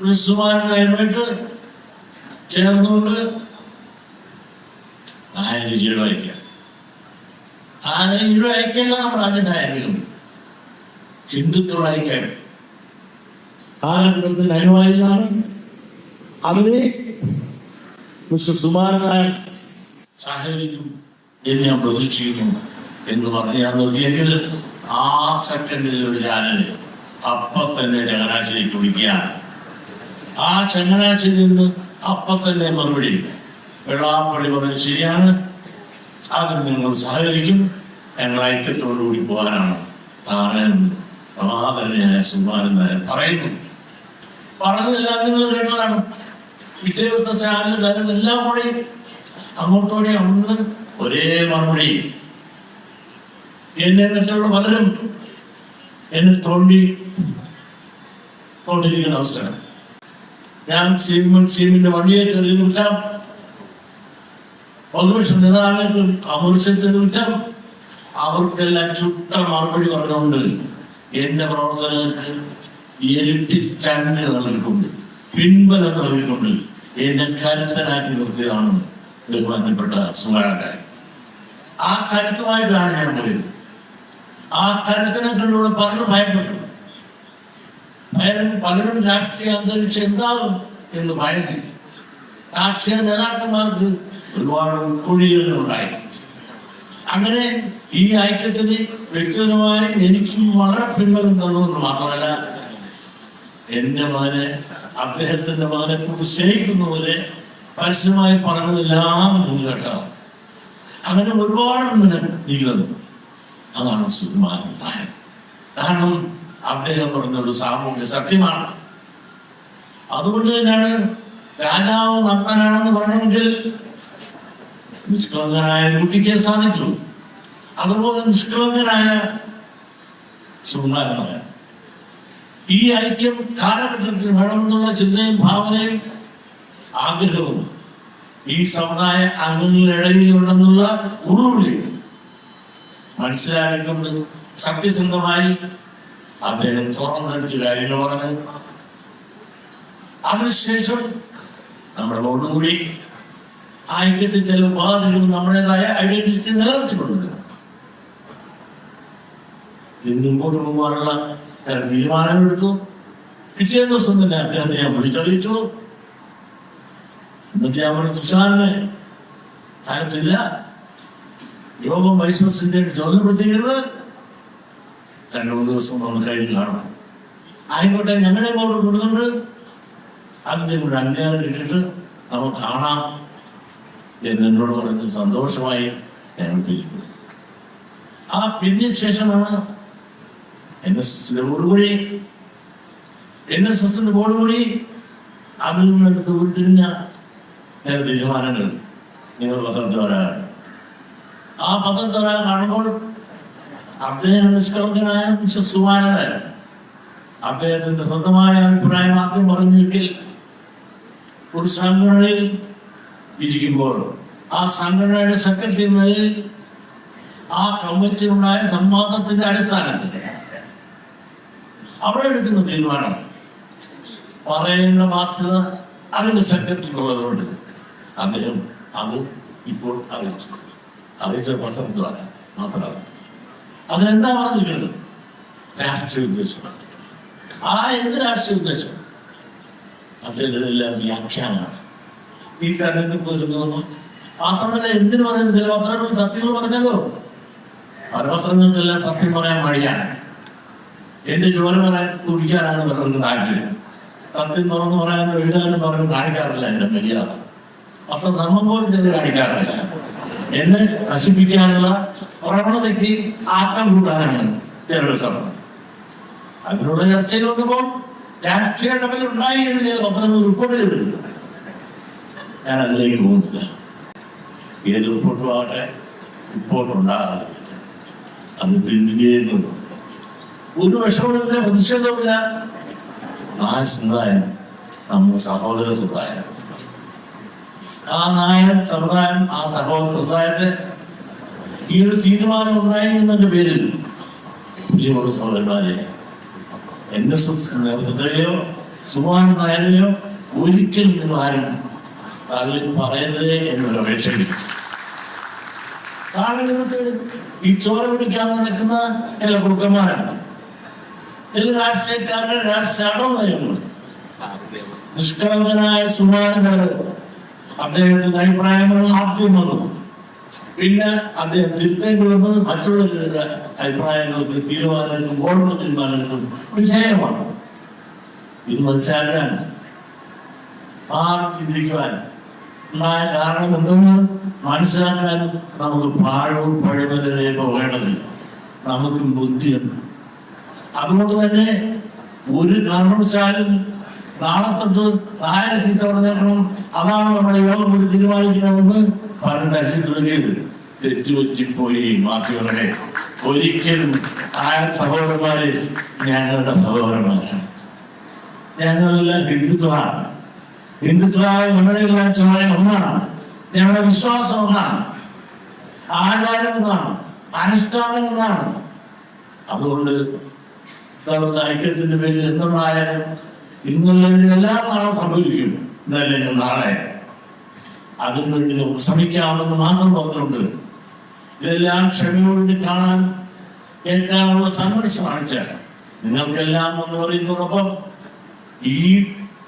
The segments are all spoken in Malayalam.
ക്രിസ്തുമാരുമായിട്ട് ചേർന്നുകൊണ്ട് നായന് കീഴ് അയക്കാം ആന കീഴ് അയക്കല്ല നമ്മൾ ആദ്യം നായകരും ഹിന്ദുക്കൾ അയക്കാൻ കാലഘട്ടത്തിൽ അനുവാദിതാണ് അതിനെ മിസ്റ്റർ സുമാരനായ സഹകരിക്കും എന്ന് ഞാൻ പ്രതീക്ഷിക്കുന്നു എന്ന് പറഞ്ഞ് ഞാൻ നിർത്തിയെങ്കിൽ ആ സെക്കൻഡിൽ ഒരു ചാനൽ അപ്പൊ തന്നെ ചങ്ങനാശ്ശേരിക്ക് വിളിക്കുകയാണ്. ആ ചങ്ങനാശ്ശേരി നിന്ന് അപ്പം തന്നെ മറുപടി. വെള്ളാപ്പള്ളി പറഞ്ഞത് ശരിയാണ്. അതിൽ നിങ്ങൾ സഹകരിക്കും. ഞങ്ങൾ ഐക്യത്തോടു കൂടി പോകാനാണ്. താനെന്ന് സമാധാനയായ സുമാരൻ നായർ പറയുന്നു. പറഞ്ഞതെല്ലാം നിങ്ങൾ കേട്ടതാണ്. പിറ്റേ ദിവസത്തെ ചാനൽ ചാനൽ എല്ലാം കൂടി. അങ്ങോട്ടോടെ അന്ന് ഒരേ മറുപടി. എന്നെ മറ്റുള്ള പലരും എന്നെ തോണ്ടി കൊണ്ടിരിക്കുന്ന അവസരം. ഞാൻ ചെയ്യുമ്പോൾ സീമിന്റെ വഴിയെ കയറി വിട്ടാം പ്രതിപക്ഷ നേതാവിനെ അമർച്ചത്തിന് വിട്ടാം അവർക്കെല്ലാം ചുട്ട മറുപടി പറഞ്ഞുകൊണ്ട് എന്റെ പ്രവർത്തനങ്ങൾക്ക് ഇരട്ടി തന്നെ നൽകിയിട്ടുണ്ട് പിൻബലം നൽകിക്കൊണ്ട് എന്നെ കരുത്തനാക്കി നിർത്തിയതാണ് ബഹുമാനപ്പെട്ട സുമാരൻ ആ കരുത്തുമായിട്ടാണ് ഞാൻ പറയുന്നത്. ആ കരുത്തിനെ കണ്ടുകൂടെ പറഞ്ഞു ഭയപ്പെട്ടു. പലരും രാഷ്ട്രീയ അന്തരീക്ഷം എന്താകും എന്ന് ഭയന്നു. രാഷ്ട്രീയ നേതാക്കന്മാർക്ക് ഒരുപാട് കുഴികളുണ്ടായി. അങ്ങനെ ഈ ഐക്യത്തിന് വ്യക്തിപരമായി എനിക്കും വളരെ പിന്മലം തന്നുവെന്ന് മാത്രമല്ല എന്റെ മകനെ അദ്ദേഹത്തിന്റെ മകനെ കൂടി സ്നേഹിക്കുന്നവരെ പരസ്യമായി പറഞ്ഞതെല്ലാം കേട്ടതാണ്. അങ്ങനെ ഒരുപാട് പിൻബലം നീങ്ങുന്നത് അതാണ് നായർ. കാരണം അദ്ദേഹം പറഞ്ഞൊരു സാമൂഹ്യ സത്യമാണ്. അതുകൊണ്ട് തന്നെയാണ് രാജാവ് നർത്തനാണെന്ന് പറയണമെങ്കിൽ നിഷ്കളങ്കനായ ഒരു കുട്ടിക്ക് സാധിക്കൂ. അതുപോലെ നിഷ്കളങ്കനായ സുകുമാരൻ നായർ ഈ ഐക്യം കാലഘട്ടത്തിൽ വേണമെന്നുള്ള ചിന്തയും ഭാവനയും ആഗ്രഹവും ഈ സമുദായ അംഗങ്ങളിടയിൽ ഉണ്ടെന്നുള്ള ഉള്ളുള്ളിയും മനസ്സിലാക്കിക്കൊണ്ട് സത്യസന്ധമായി അദ്ദേഹം തുറന്നെടുത്ത് കാര്യങ്ങൾ പറഞ്ഞ്. അതിനുശേഷം നമ്മളോടുകൂടി ഐക്യത്തിൽ ചില ഉപാധികളും നമ്മുടേതായ ഐഡന്റിറ്റി നിലനിർത്തിക്കൊണ്ടു ഇത് മുമ്പോട്ട് പോകാനുള്ള ചില തീരുമാനങ്ങൾ എടുത്തു. പിറ്റേ ദിവസം തന്നെ അദ്ദേഹത്തെ ഞാൻ വിളിച്ചറിയിച്ചു. എന്നിട്ട് ഞാൻ പറഞ്ഞു തുഷാറിനെ സ്ഥലത്തില്ല യോഗം വൈസ് പ്രസിഡന്റ് ചുമതലപ്പെടുത്തിയിരുന്നത് രണ്ട് മൂന്ന് ദിവസം നമ്മൾ കഴിഞ്ഞ് കാണണം. ആയിക്കോട്ടെ ഞങ്ങളെ അങ്ങോട്ട് കൊടുക്കുന്നുണ്ട് അത് കൂടെ അംഗീകാരം കിട്ടിയിട്ട് നമുക്ക് കാണാം എന്ന് എന്നോട് പറഞ്ഞു സന്തോഷമായി ഞങ്ങൾ പിരിഞ്ഞു ആ പിരിഞ്ഞ ശേഷമാണ് എൻ എസ് എസിന്റെ ബോർഡ് കൂടി എൻ എസ് എസിന്റെ ബോർഡ് കൂടി അതിൽ നിന്നെടുത്ത് ഉരുത്തിരിഞ്ഞ തീരുമാനങ്ങൾ നിങ്ങൾ പത്രത്തോരാണ് ആ പത്രത്തോര കാണുമ്പോൾ അദ്ദേഹം നിഷ്കളങ്കനായ സുമാരൻ അദ്ദേഹത്തിന്റെ സ്വന്തമായ അഭിപ്രായം മാത്രം പറഞ്ഞെങ്കിൽ ഒരു സംഘടനയിൽ ഇരിക്കുമ്പോൾ ആ സംഘടനയുടെ സെക്രട്ടറി നിലയിൽ ആ കമ്മിറ്റിയിലുണ്ടായ സംവാദത്തിന്റെ അടിസ്ഥാനത്തിൽ അവിടെ എടുക്കുന്ന തീരുമാനം പറയേണ്ട ബാധ്യത അതിന്റെ സെക്രട്ടറിക്കുള്ളതുകൊണ്ട് അദ്ദേഹം അത് ഇപ്പോൾ അറിയിച്ചു. അറിയിച്ച പത്രം ദ്വാര മാത്രമാണ് അതിലെന്താ പറഞ്ഞിരിക്കുന്നത്? രാഷ്ട്രീയ ഉദ്ദേശം. ആ എന്ത് രാഷ്ട്രീയ ഉദ്ദേശം? അതിലെല്ലാം വ്യാഖ്യാനമാണ് ഈ തെരഞ്ഞെടുപ്പ് പോയിരുന്നു മാത്രമല്ല എന്തിനു പറയുന്നു? ചില പത്രങ്ങൾ സത്യങ്ങൾ പറഞ്ഞല്ലോ. പല പത്രങ്ങൾക്കെല്ലാം സത്യം പറയാൻ മടിയാണ്. എന്റെ ജോലി പറയാൻ കുടിക്കാനാണ് പലർക്കും താല്പര്യം. സത്യം തുറന്നു പറയാനും എഴുതാനും പറഞ്ഞു കാണിക്കാറില്ല എന്റെ മര്യാദ. അത്ര ധർമ്മം പോലും ചെന്ന് കാണിക്കാറില്ല. എന്നെ നശിപ്പിക്കാനുള്ള പ്രവണതയ്ക്ക് ആക്കം കൂട്ടാനാണ് ശ്രമം. അതിനുള്ള ചർച്ചയിൽ നോക്കുമ്പോൾ രാഷ്ട്രീയ ഇടപെടൽ ഉണ്ടായി എന്ന് ചില പത്രങ്ങൾ റിപ്പോർട്ട് ചെയ്തിട്ടുണ്ട്. ഞാൻ അതിലേക്ക് പോകുന്നില്ല. ഏത് റിപ്പോർട്ടും ആകട്ടെ റിപ്പോർട്ട് ഉണ്ടാകാതെ. അത് പിന്തിരിയേണ്ടതും ഒരു വിഷമവുമില്ല പ്രതിഷേധവുമില്ല. ആ സമുദായം നമ്മുടെ സഹോദര സമുദായം. ആ നായൻ സമുദായം ആ സഹോദര സമുദായത്തെ ഈ ഒരു തീരുമാനം ഉണ്ടായി എന്നതിന്റെ പേരിൽ പ്രിയമുള്ള സഹോദരന്മാരെ എൻ എസ് എസ് നേതൃത്വത്തെയോ സുമാൻ നായരെയോ ഒരിക്കലും നിങ്ങൾ ആരും തള്ളി പറയരുതേ എന്നൊരു അപേക്ഷ കാലഘട്ടത്ത് ഈ ചോര പിടിക്കാൻ നടക്കുന്ന ചില കുറുക്കന്മാരാണ് ചില രാഷ്ട്രീയക്കാരുടെ രാഷ്ട്രീയ അടവുനയങ്ങളുണ്ട് നിഷ്കളങ്കനായ സുമാരനാണ് അദ്ദേഹത്തിന്റെ അഭിപ്രായങ്ങൾ ആദ്യം വന്നു. പിന്നെ അദ്ദേഹം തിരുത്തേണ്ടി വന്നത് മറ്റുള്ളവരുടെ അഭിപ്രായങ്ങൾക്ക് തീരുമാനങ്ങൾക്കും ഓർമ്മ തീരുമാനങ്ങൾക്കും വിജയമാണ്. ഇത് മനസ്സിലാക്കാൻ ആ ചിന്തിക്കുവാൻ ഉണ്ടായ കാരണം എന്തെന്ന് മനസ്സിലാക്കാൻ നമുക്ക് പാഴവും പഴമലരെ പോകേണ്ടത് നമുക്ക് ബുദ്ധിയുണ്ട് അതുകൊണ്ട് തന്നെ ഒരു കാരണവശാലും നാളെ തൊട്ട് നായരെ ചീത്ത അതാണ് നമ്മുടെ യോഗം കൂടി തീരുമാനിക്കണമെന്ന് പറഞ്ഞ് തട്ടിട്ടുണ്ടെങ്കിൽ തെറ്റുപറ്റിപ്പോയി മാധ്യമങ്ങളെ ഒരിക്കലും ആ സഹോദരന്മാര് ഞങ്ങളുടെ സഹോദരന്മാരാണ്. ഞങ്ങളെല്ലാം ഹിന്ദുക്കളാണ്. ഹിന്ദുക്കളായ ഞങ്ങളെല്ലാം ചോര ഒന്നാണ്. ഞങ്ങളുടെ വിശ്വാസം ഒന്നാണ്. ആചാരം ഒന്നാണ്. അനുഷ്ഠാനം ഒന്നാണ്. അതുകൊണ്ട് ഇത്തവണത്തെ ഐക്യത്തിന്റെ പേരിൽ എന്തുണ്ടായാലും ഇന്നുള്ള എല്ലാം നാളെ സംഭവിക്കും. ഇന്നല്ലെങ്കിൽ നാളെ. അതിൽ വേണ്ടി നമുക്ക് ശ്രമിക്കാമെന്ന് മാത്രം പറഞ്ഞുകൊണ്ട് ഇതെല്ലാം ക്ഷമയോടുകൂടി കാണാൻ കേൾക്കാനുള്ള സന്മനസ് കാണിച്ച നിങ്ങൾക്കെല്ലാം എന്ന് പറയുന്നതോടൊപ്പം ഈ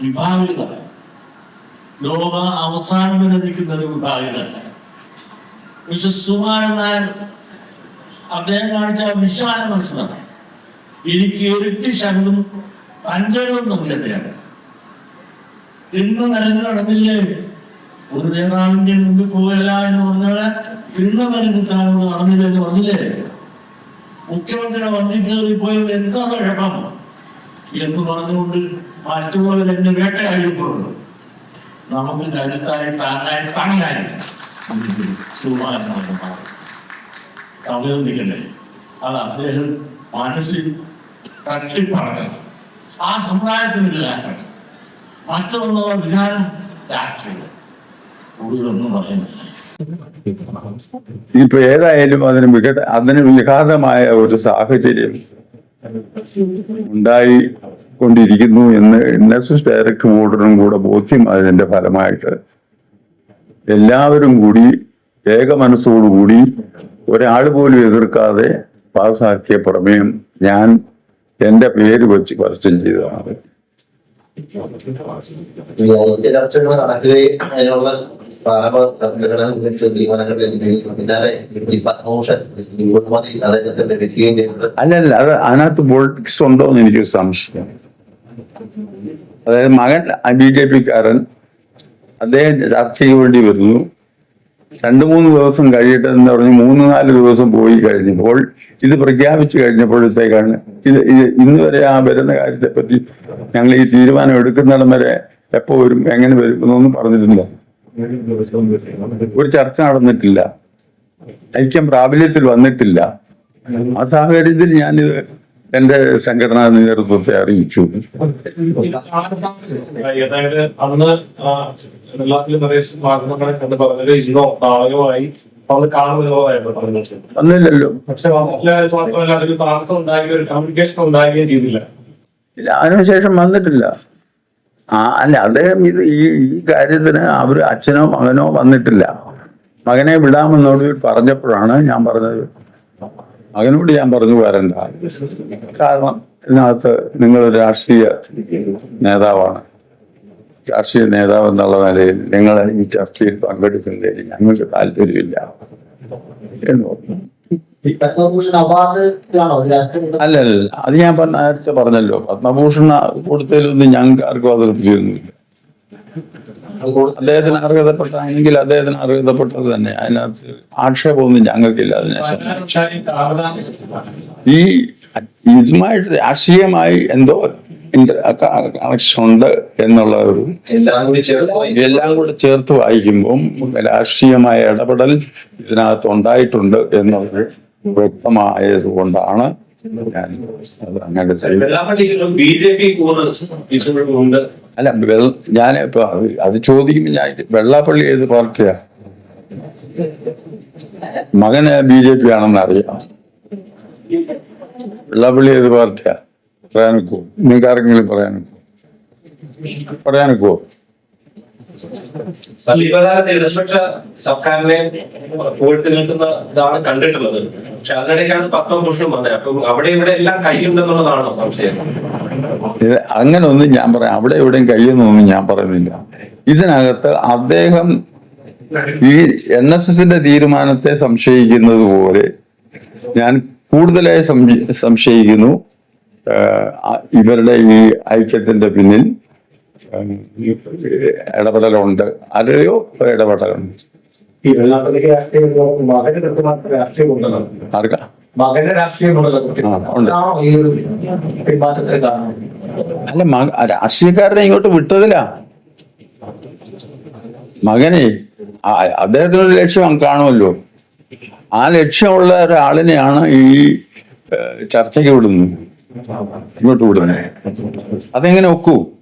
വിഭാഗിത ലോക അവസാനം വരെ നിൽക്കുന്ന ഒരു വിഭാഗിത വിശ്വസുമാരൻ അദ്ദേഹം കാണിച്ച വിശാല മനസ്സിലാണ് എനിക്ക് ഇരട്ടി ശബ്ദം തന്റെ നൽകിയതാണ് തിന്നു നിരഞ്ഞു നടന്നില്ലേ ഒരു നേതാവിന്റെ മുമ്പിൽ പോകല എന്ന് പറഞ്ഞാൽ നിറഞ്ഞു താനോട് നടന്നില്ല എന്ന് പറഞ്ഞില്ലേ? മുഖ്യമന്ത്രിയുടെ വണ്ടി കയറി പോയത് എന്താ കുഴപ്പം എന്ന് പറഞ്ഞുകൊണ്ട് മറ്റുള്ളവർ എന്നെ വേട്ടയാടിയപ്പോൾ നമുക്ക് കരുത്തായി താങ്ങായി താങ്ങായി സുഖമായിരുന്നു അഭിനന്ദിക്കണ്ടേ അത് അദ്ദേഹം മനസ്സിൽ തട്ടിപ്പറഞ്ഞത് ആ സമുദായത്തിനില്ല മറ്റൊന്നുള്ള വികാരം രാഷ്ട്രീയം കൂടുതലൊന്നും പറയുന്നില്ല. ഇപ്പൊ ഏതായാലും അതിന് വികട അതിന് വിഘാതമായ ഒരു സാഹചര്യം ഉണ്ടായി കൊണ്ടിരിക്കുന്നു എന്ന് എസ് ഡയറക്ടർ ബോർഡിനും കൂടെ ബോധ്യമായതിന്റെ ഫലമായിട്ട്. എല്ലാവരും കൂടി ഏക മനസ്സോടുകൂടി ഒരാൾ പോലും എതിർക്കാതെ പാസ്സാക്കിയ പ്രമേയം ഞാൻ എന്റെ പേര് വെച്ച് പരസ്യം ചെയ്തതാണ്. പ്രാരംഭ അല്ലല്ല അത് അതിനകത്ത് പൊളിറ്റിക്സ് ഉണ്ടോ എന്ന് എനിക്ക് സംശയം. അതായത് മകൻ ബി ജെ പിക്കാരൻ അദ്ദേഹം ചർച്ചയ്ക്ക് വേണ്ടി വരുന്നു. രണ്ടു മൂന്ന് ദിവസം കഴിയട്ടെ എന്ന് പറഞ്ഞ് മൂന്ന് നാല് ദിവസം പോയി കഴിഞ്ഞപ്പോൾ ഇത് പ്രഖ്യാപിച്ചു കഴിഞ്ഞപ്പോഴത്തേക്കാണ് ഇത് ഇത് ഇന്ന് വരെ ആ വരുന്ന കാര്യത്തെ പറ്റി ഞങ്ങൾ ഈ തീരുമാനം എടുക്കുന്നിടം വരെ എപ്പോ വരും എങ്ങനെ വരും എന്നൊന്നും പറഞ്ഞിട്ടില്ല ഒരു ചർച്ച നടന്നിട്ടില്ല. ഐക്യം പ്രാബല്യത്തിൽ വന്നിട്ടില്ല. ആ സാഹചര്യത്തിൽ ഞാനിത് എന്റെ സംഘടനാ നേതൃത്വത്തെ അറിയിച്ചു. അതായത് അന്ന് ഇന്നോ നാളെയോ ആയി. വന്നില്ലല്ലോ. പക്ഷെ മാത്രമല്ല കമ്മ്യൂണിക്കേഷൻ ഉണ്ടാകുകയും ചെയ്തില്ല. ഇല്ല അതിനുശേഷം വന്നിട്ടില്ല. ആ അല്ല അദ്ദേഹം ഇത് ഈ ഈ കാര്യത്തിന് അവർ അച്ഛനോ മകനോ വന്നിട്ടില്ല. മകനെ വിടാമെന്നോട് പറഞ്ഞപ്പോഴാണ് ഞാൻ പറഞ്ഞത് മകനോട് ഞാൻ പറഞ്ഞു വരണ്ട. കാരണം ഇതിനകത്ത് നിങ്ങൾ രാഷ്ട്രീയ നേതാവാണ്. രാഷ്ട്രീയ നേതാവ് എന്നുള്ള നിലയിൽ നിങ്ങൾ ഈ ചർച്ചയിൽ പങ്കെടുക്കുന്നതിൽ ഞങ്ങൾക്ക് താല്പര്യമില്ല. എന്ന് പറഞ്ഞു. അല്ല അല്ല അത് ഞാൻ നേരത്തെ പറഞ്ഞല്ലോ. പത്മഭൂഷൺ കൊടുത്തതിലൊന്നും ഞങ്ങൾക്ക് ആർക്കും അതൃപ്തിയൊന്നുമില്ല അദ്ദേഹത്തിന് അർഹതപ്പെട്ടാണെങ്കിൽ അദ്ദേഹത്തിന് അർഹതപ്പെട്ടത് തന്നെ. അതിനകത്ത് ആക്ഷേപമൊന്നും ഞങ്ങൾക്കില്ല കാലതാമസം ഈ ഇതുമായിട്ട് രാഷ്ട്രീയമായി എന്തോ കണക്ഷൻ ഉണ്ട് എന്നുള്ള ഒരു എല്ലാം കൂടെ ചേർത്ത് വായിക്കുമ്പോൾ രാഷ്ട്രീയമായ ഇടപെടൽ ഇതിനകത്ത് ഉണ്ടായിട്ടുണ്ട് എന്നുള്ളത് വ്യക്തമായത് കൊണ്ടാണ് ഞാൻ അങ്ങനെ ബി ജെ പി അല്ല ഞാൻ ഇപ്പൊ അത് ചോദിക്കുമ്പോ ചോദിക്കുമ്പോൾ ഞാൻ വെള്ളാപ്പള്ളി ഏത് പാർട്ടിയാ? മകന് ബി ജെ പി ആണെന്ന് അറിയാം. വെള്ളാപ്പള്ളി ഏത് പാർട്ടിയാ? പറയാനൊക്കോ നിങ്ങൾക്ക് ആരെങ്കിലും പറയാനൊക്കോ പറയാനൊക്കുവോ സമീപകാലത്ത് ഇടപെട്ട സർക്കാരിനെ പോയിട്ട് നിൽക്കുന്ന ഇതാണ് കണ്ടിട്ടുള്ളത്. പക്ഷെ അതിനിടയ്ക്കാണ് പത്മഭൂഷൺ വന്നത്. അപ്പം അവിടെ ഇവിടെ എല്ലാം കഴിയുണ്ടെന്നുള്ളതാണോ സംശയം? അങ്ങനൊന്നും ഞാൻ പറയാം. അവിടെ എവിടെയും കഴിയുന്നൊന്നും ഞാൻ പറയുന്നില്ല. ഇതിനകത്ത് അദ്ദേഹം ഈ എൻ എസ് എസിന്റെ തീരുമാനത്തെ സംശയിക്കുന്നത് പോലെ ഞാൻ കൂടുതലായി സംശയിക്കുന്നു. ഇവരുടെ ഈ ഐക്യത്തിന്റെ പിന്നിൽ ഇടപെടലുണ്ട്. അല്ലയോ ഇടപെടലുണ്ട്. ആർക്കാ? മകന്റെ അല്ല രാഷ്ട്രീയക്കാരനെ ഇങ്ങോട്ട് വിട്ടതില്ല മകനെ അദ്ദേഹത്തിനൊരു ലക്ഷ്യം കാണുമല്ലോ. ആ ലക്ഷ്യമുള്ള ഒരാളിനെയാണ് ഈ ചർച്ചയ്ക്ക് വിടുന്നത്. ഇങ്ങോട്ട് വിടുന്നത്. അതെങ്ങനെ ഒക്കൂ?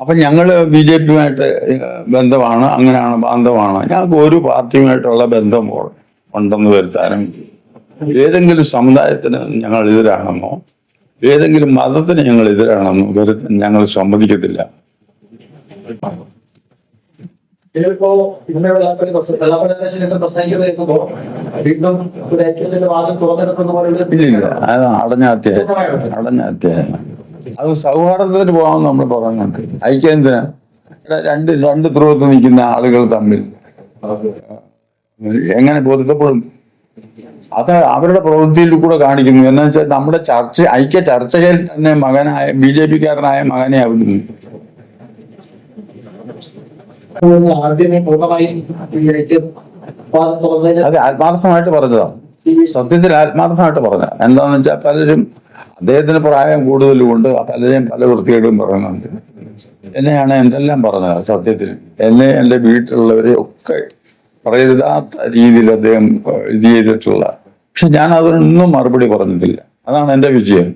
അപ്പൊ ഞങ്ങൾ ബി ജെ പിയുമായിട്ട് ബന്ധമാണ്. അങ്ങനെയാണ് ബന്ധമാണ്. ഞങ്ങൾക്ക് ഒരു പാർട്ടിയുമായിട്ടുള്ള ബന്ധം ഉണ്ടെന്ന് വരുത്താനും ഏതെങ്കിലും സമുദായത്തിന് ഞങ്ങൾ എതിരാണെന്നോ ഏതെങ്കിലും മതത്തിന് ഞങ്ങൾ എതിരാണെന്നോ വരുത്താൻ ഞങ്ങൾ സമ്മതിക്കത്തില്ല. ഇതിലിപ്പോ ഇന്ന് വെള്ളാപ്പള്ളി പ്രസ- വെള്ളാപ്പള്ളി രാജശേഖരൻ പ്രസംഗിക്കുന്നത് കേൾക്കുമ്പോ വീണ്ടും ഒരു ഐക്യത്തിന്റെ വാദം തുറന്നെടുക്കുന്ന പോലെ ഇല്ലില്ല അത് അടഞ്ഞ അധ്യായം. അടഞ്ഞ അധ്യായം. അത് സൗഹാർദ്ദത്തിന് പോകാമെന്ന് നമ്മൾ പറഞ്ഞു ഐക്യം എന്തിനാ? ഇവിടെ രണ്ട് രണ്ട് ധ്രുവത്ത് നിൽക്കുന്ന ആളുകൾ തമ്മിൽ. എങ്ങനെ പൊരുത്തപ്പെടും അത് അവരുടെ പ്രവൃത്തിയിൽ കൂടെ കാണിക്കുന്നു. എന്ന് വെച്ചാൽ നമ്മുടെ ചർച്ച ഐക്യ ചർച്ചയിൽ തന്നെ മകനായ ബി ജെ പിക്കാരനായ മകനെ അവിടുന്ന് അത് ആത്മാർത്ഥമായിട്ട് പറഞ്ഞതാണ് സത്യത്തിൽ ആത്മാർത്ഥമായിട്ട് പറഞ്ഞ എന്താന്ന് വെച്ചാൽ പലരും അദ്ദേഹത്തിന് പ്രായം കൂടുതലുമുണ്ട് പലരെയും പല വൃത്തികേടും പറയുന്നുണ്ട് എന്നെയാണ് എന്തെല്ലാം പറഞ്ഞത് സത്യത്തിന് എന്നെ എന്റെ വീട്ടിലുള്ളവരെ ഒക്കെ പറയരുതാത്ത രീതിയിൽ അദ്ദേഹം ഇത് ചെയ്തിട്ടുള്ള പക്ഷെ ഞാൻ അതിനൊന്നും മറുപടി പറഞ്ഞിട്ടില്ല. അതാണ് എന്റെ വിജയം.